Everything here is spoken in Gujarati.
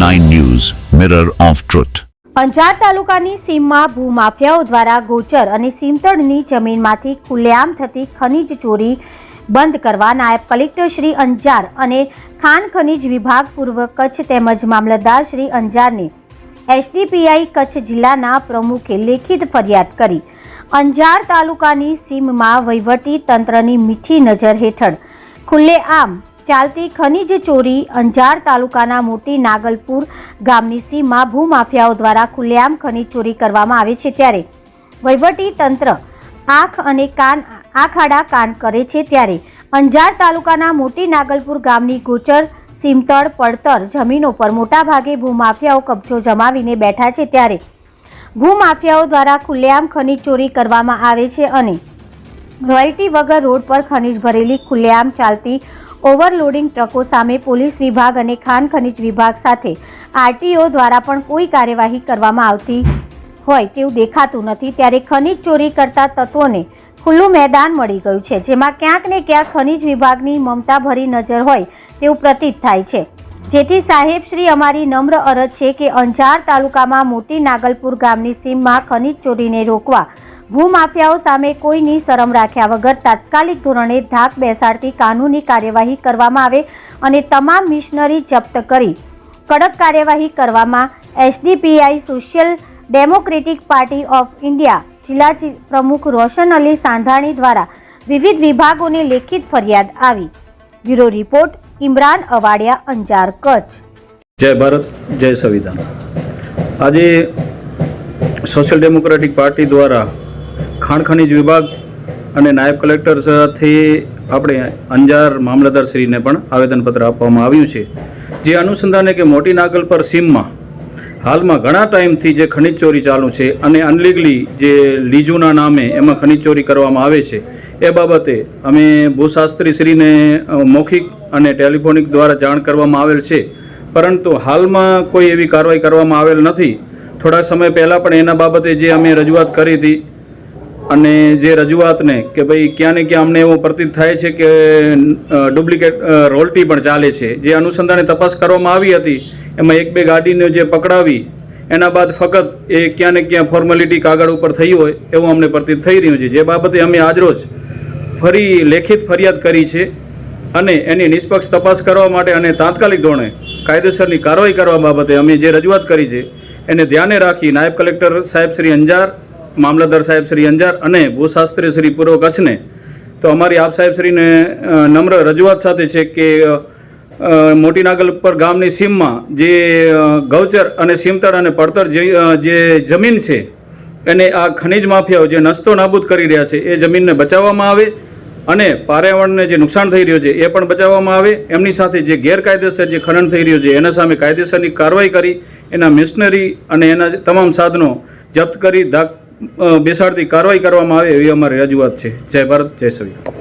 9 News, Mirror of Truth. Anjar તાલુકાની સીમમાં ભૂમાફિયાઓ દ્વારા ગોચર અને સીમતળની જમીનમાંથી ખુલ્લેઆમ થતી ખનીજ ચોરી બંધ કરવા નાયબ કલેક્ટર શ્રી અંજાર અને ખાન ખનીજ વિભાગ પૂર્વ કચ્છ તેમજ મામલતદાર શ્રી અંજારને એસડીપીઆઈ કચ્છ જિલ્લાના પ્રમુખે લેખિત ફરિયાદ કરી અંજાર તાલુકાની સીમમાં વહીવટી તંત્રની મીઠી નજર હેઠળ ખુલ્લેઆમ ચાલતી ખનીજ ચોરી અંજાર તાલુકાના મોટી નાગલપુર ગામની સીમમાં ભૂમાફિયાઓ દ્વારા ખુલ્લેઆમ ખનીજ ચોરી કરવામાં આવે છે ત્યારે વહીવટી તંત્ર આંખ અને કાન આંખ આડા કાન કરે છે ત્યારે અંજાર તાલુકાના મોટી નાગલપુર ગામની ગોચર, સીમતળ, પડતર જમીનો પર મોટાભાગે ભૂમાફિયાઓ કબજો જમાવીને બેઠા છે ત્યારે ભૂમાફિયાઓ દ્વારા ખુલ્લેઆમ ખનીજ ચોરી કરવામાં આવે છે અને રોયલ્ટી વગર રોડ પર ખનીજ ભરેલી ખુલ્લેઆમ ચાલતી ઓવરલોડિંગ ટ્રકો સામે પોલીસ વિભાગ અને ખાન ખનીજ વિભાગ સાથે આરટીઓ દ્વારા પણ કોઈ કાર્યવાહી કરવામાં આવતી હોય તેવું દેખાતું નથી. ત્યારે ખનીજ ચોરી કરતા તત્વોને ખુલ્લું મેદાન મળી ગયું છે, જેમાં ક્યાંક ને ક્યાંક ખનીજ વિભાગની મમતાભરી નજર હોય તેવું પ્રતીત થાય છે. જેથી સાહેબ શ્રી અમારી નમ્ર અરજ છે કે અંજાર તાલુકામાં મોટી નાગલપુર ગામની સીમમાં ખનીજ ચોરીને રોકવા ભૂમાફિયાઓ સામે કોઈની શરમ રાખ્યા વગર તાત્કાલિક ધોરણે ધાક બેસાડતી કાનૂની કાર્યવાહી કરવામાં આવે અને તમામ મિશનરી જપ્ત કરી. કડક કાર્યવાહી કરવામાં SDPI social democratic party of India જિલ્લા પ્રમુખ રોશન અલી સાંધાણી દ્વારા વિવિધ વિભાગોને લેખિત ફરિયાદ આવી. Bureau report, Imran Awadiya, Anjar Kutch. જય ભારત, જય સંવિધાન. આજે સોશિયલ ડેમોક્રેટિક પાર્ટી દ્વારા ખાણ ખનીજ વિભાગ અને નાયબ કલેક્ટર સાથે આપણે અંજાર મામલતદારશ્રીને પણ આવેદનપત્ર આપવામાં આવ્યું છે. જે અનુસંધાને કે મોટી નાગલ પર સીમમાં હાલમાં ઘણા ટાઈમથી જે ખનીજ ચોરી ચાલુ છે અને અનલીગલી જે લીજુના નામે એમાં ખનીજ ચોરી કરવામાં આવે છે, એ બાબતે અમે ભૂશાસ્ત્રીશ્રીને મૌખિક અને ટેલિફોનિક દ્વારા જાણ કરવામાં આવેલ છે. પરંતુ હાલમાં કોઈ એવી કાર્યવાહી કરવામાં આવેલ નથી. થોડા સમય પહેલાં પણ એના બાબતે જે અમે રજૂઆત કરી હતી અને જે રજૂઆતને કે ભાઈ ક્યાં ને ક્યાં અમને એવો પ્રતીત થાય છે કે ડુપ્લિકેટ રોલટી પણ ચાલે છે. જે અનુસંધાને તપાસ કરવામાં આવી હતી, એમાં એક બે ગાડીને જે પકડાવી, એના બાદ ફક્ત એ ક્યાં ને ક્યાં ફોર્મેલિટી કાગળ ઉપર થઈ હોય એવું અમને પ્રતીત થઈ રહ્યું છે. જે બાબતે અમે આજરોજ ફરી લેખિત ફરિયાદ કરી છે અને એની નિષ્પક્ષ તપાસ કરવા માટે અને તાત્કાલિક ધોરણે કાયદેસરની કાર્યવાહી કરવા બાબતે અમે જે રજૂઆત કરી છે, એને ધ્યાને રાખી નાયબ કલેક્ટર સાહેબ શ્રી અંજાર મામલતદાર સાહેબ શ્રી અંજાર અને ભૂશાસ્ત્રી શ્રી પૂર્વ કચ્છને, તો અમારી આપ સાહેબ શ્રીને નમ્ર રજૂઆત સાથે છે કે મોટી નાગલ પર ગામની સીમમાં જે ગૌચર અને સીમતળ અને પડતર જે જમીન છે, એને આ ખનિજ માફિયાઓ જે નસ્તો નાબૂદ કરી રહ્યા છે, એ જમીનને બચાવવામાં આવે અને પર્યાવરણને જે નુકસાન થઈ રહ્યું છે, એ પણ બચાવવામાં આવે. એમની સાથે જે ગેરકાયદેસર જે ખનન થઈ રહ્યું છે, એના સામે કાયદેસરની કાર્યવાહી કરી, એના મિશનરી અને એના તમામ સાધનો જપ્ત કરી બેસાડતી કાર્યવાહી કરવામાં આવે એવી અમારી રજૂઆત છે. જય ભારત જય સંવિધાન